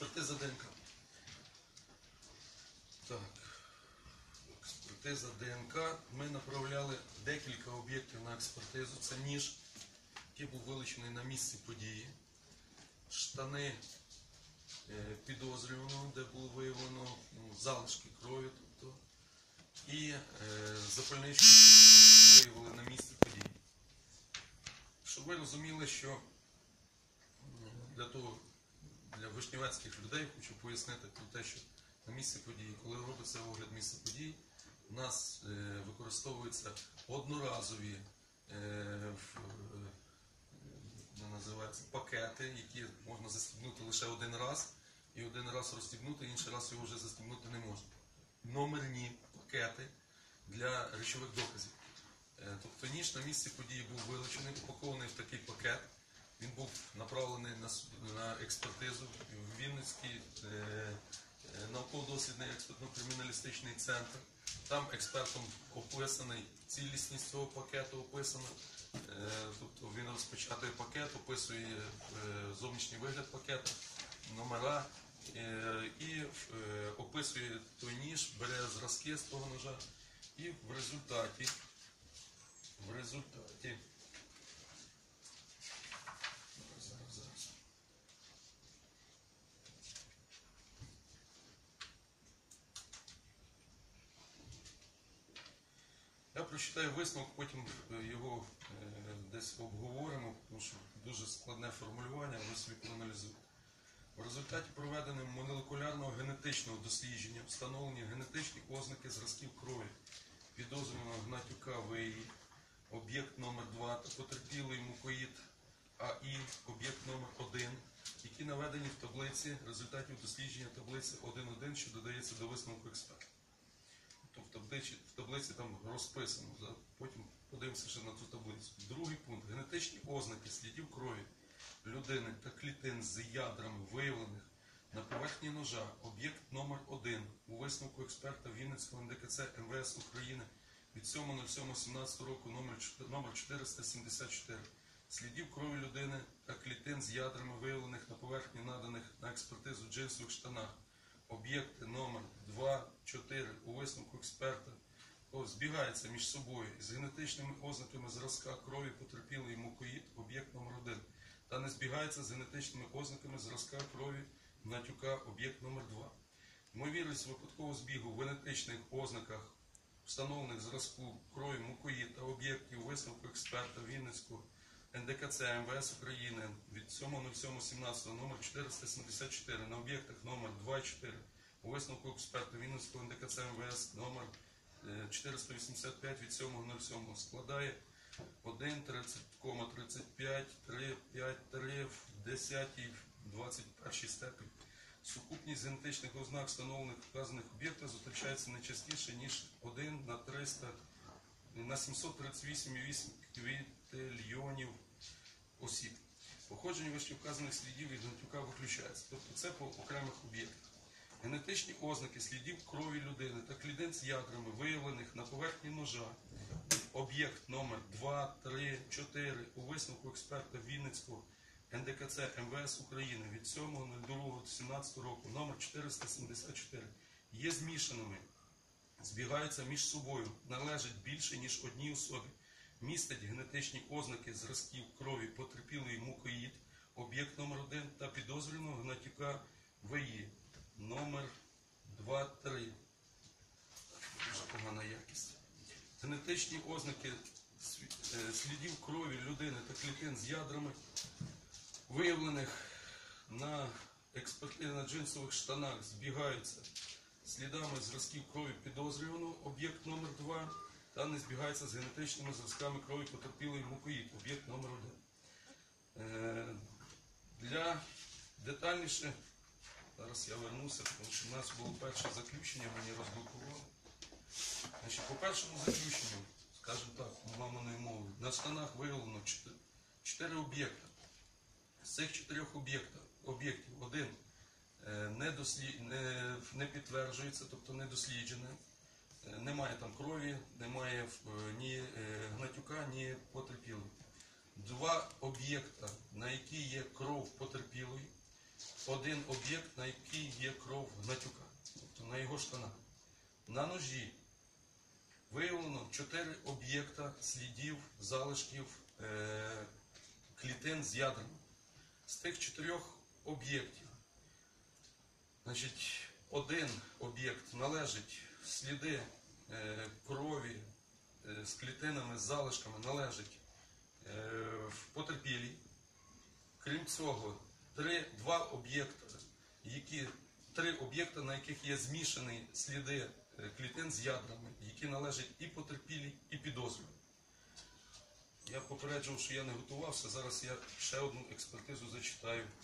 Експертиза ДНК. Так. Експертиза ДНК. Ми направляли декілька об'єктів на експертизу. Це ніж, який був вилучений на місці події. Штани е, підозрюваного, де було виявлено ну, залишки крові. Тобто, і е, запальничку, виявили на місці події. Щоб ви розуміли, що для того, для вишнівецьких людей хочу пояснити про те, що на місці події, коли робиться огляд місця подій, у нас е, використовуються одноразові е, е, називається пакети, які можна застібнути лише один раз, і один раз розстібнути, інший раз його вже застібнути не можна. Номерні пакети для речових доказів. Тобто ніж на місці події був вилучений, упакований в такий пакет. Він був направлений на, на експертизу в Вінницький е, е, науково-дослідний експертно-криміналістичний центр. Там експертом описаний цілісність цього пакету описана. Е, Тобто він розпечатує пакет, описує е, зовнішній вигляд пакету, номера і описує той ніж, бере зразки з того ножа. І в результаті, в результаті Зараз, зараз, зараз. Я прочитаю висновок, потім е, його е, десь обговоримо, тому що дуже складне формулювання, ви собі проаналізуєте. В результаті проведеного молекулярного генетичного дослідження встановлені генетичні ознаки зразків крові підозрюваного Гнатюка ВІ, об'єкт номер 2 та потерпілий мукоїд АІ, об'єкт номер 1, які наведені в таблиці результатів дослідження таблиці 1.1, що додається до висновку експерта. В таблиці, там розписано, потім подивимося ще на ту таблицю. Другий пункт. Генетичні ознаки слідів крові людини та клітин з ядрами виявлених на поверхні ножа, об'єкт номер 1 у висновку експерта Вінницького НДКЦ МВС України від 7.07.17 року номер 474. Слідів крові людини та клітин з ядрами виявлених на поверхні наданих на експертизу джинсових штанах. Об'єкти номер 2, 4 у висновку експерта. Збігаються між собою. З генетичними ознаками зразка крові потерпілий мукоїд, об'єкт номер 1 та не збігається з генетичними ознаками зразка крові Гнатюка, об'єкт номер 2 Ймовірність випадкового збігу в генетичних ознаках встановлених зразку крові мукоїд та об'єктів висновку експерта Вінницького НДКЦ МВС України від 7.07.17 номер 474 на об'єктах номер 2 і 4 у висновку експерта Вінницького НДКЦ МВС номер е, 485 від 7.07 складає 1, 30,35, 3, 5, 3 в 10, 21 степені. Сукупність генетичних ознак встановлених вказаних об'єктах зустрічається не частіше, ніж 1 на 300 на 738,8 квітильйонів осіб. Походження вищевказаних слідів від Гнатюка виключається. Тобто це по окремих об'єктах. Генетичні ознаки слідів крові людини та клітин з ядрами, виявлених на поверхні ножа, об'єкт номер 2, 3, 4 у висновку експерта Вінницького НДКЦ МВС України від 7.02.17 року номер 474 є змішаними збігаються між собою, належать більше, ніж одній особі, містять генетичні ознаки зразків крові потерпілої мукоїд, об'єкт номер 1 та підозрюваного гнатюка ВІ номер 2, 3. Дуже погана якість. Генетичні ознаки е, слідів крові людини та клітин з ядрами, виявлених на експерти на джинсових штанах, збігаються слідами зразків крові підозрюваного, об'єкт номер 2 та не збігається з генетичними зразками крові потерпілої мукоїд, об'єкт номер 1 Е, для детальніше, зараз я вернуся, тому що в нас було перше заключення, мені розблокували. Значить, по першому заключенню, скажімо так, маминою мовою, на штанах виявлено 4 об'єкта. З цих чотирьох об'єктів, один не, дослі... не, не підтверджується, тобто не досліджене. Е, Немає там крові, немає е, ні е, гнатюка, ні потерпілої. Два об'єкта, на які є кров потерпілої, один об'єкт, на який є кров Гнатюка, тобто на його штанах. На ножі виявлено чотири об'єкта слідів, залишків е, клітин з ядрами. З тих чотирьох об'єктів, значить, один об'єкт належить сліди е, крові е, з клітинами, з залишками належить е, в потерпілій. Крім цього, три, два об'єкти, які, три об'єкти, на яких є змішані сліди клітин з ядрами, які належать і потерпілій, і підозрюваній. Я попереджував, що я не готувався. Зараз я ще одну експертизу зачитаю